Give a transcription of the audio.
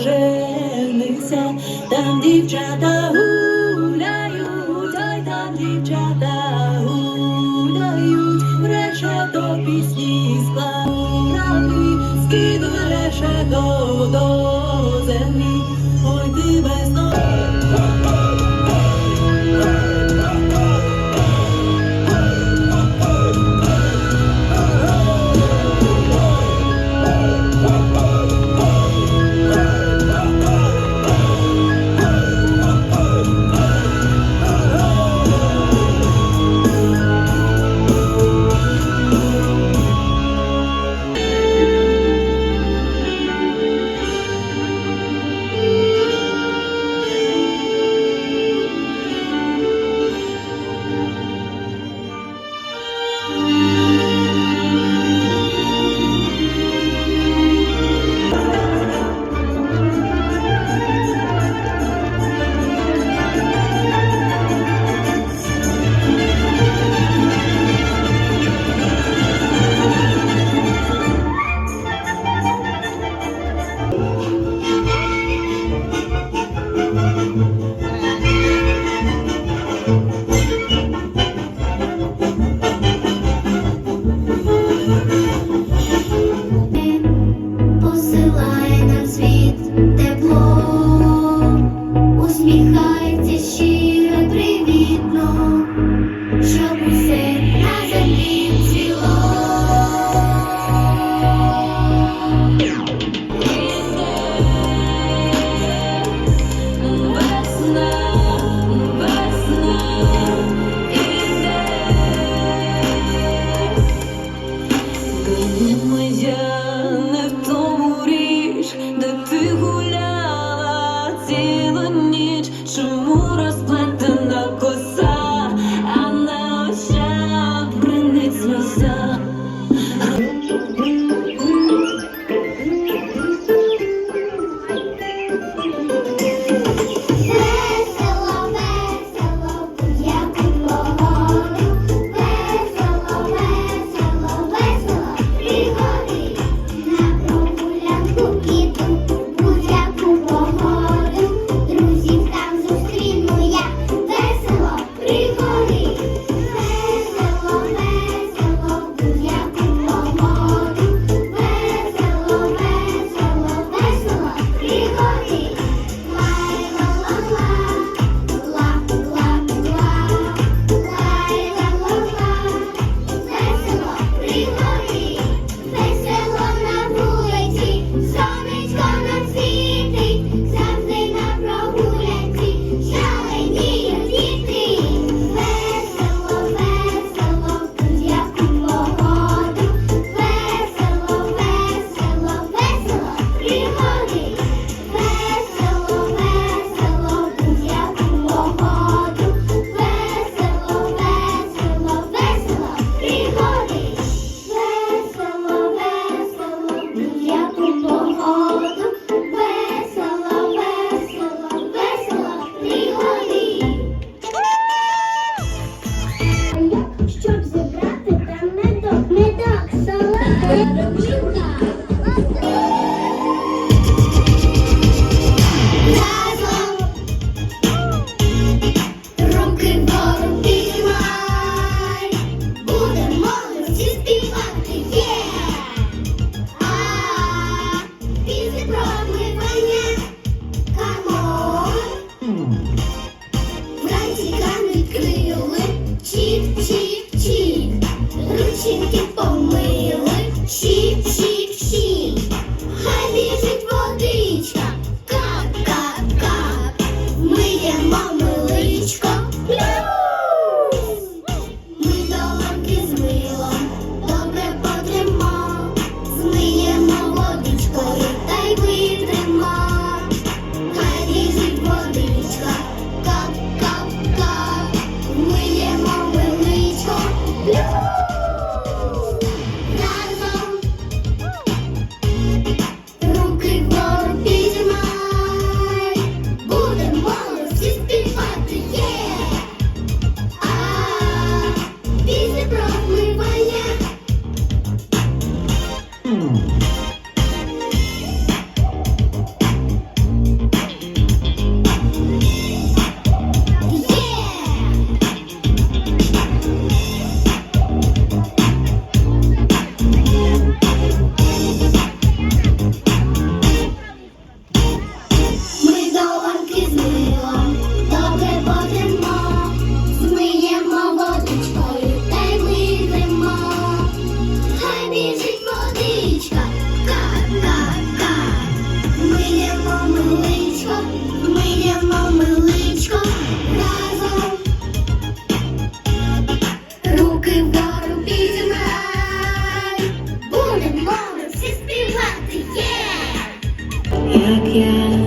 женився, там дівчата гуляють, ой, там дівчата гуляють, решето пісні склали, скинули решето до pura молоду, весело, весело, весело. Щоб зібрати там медок, медок солодкий. Again.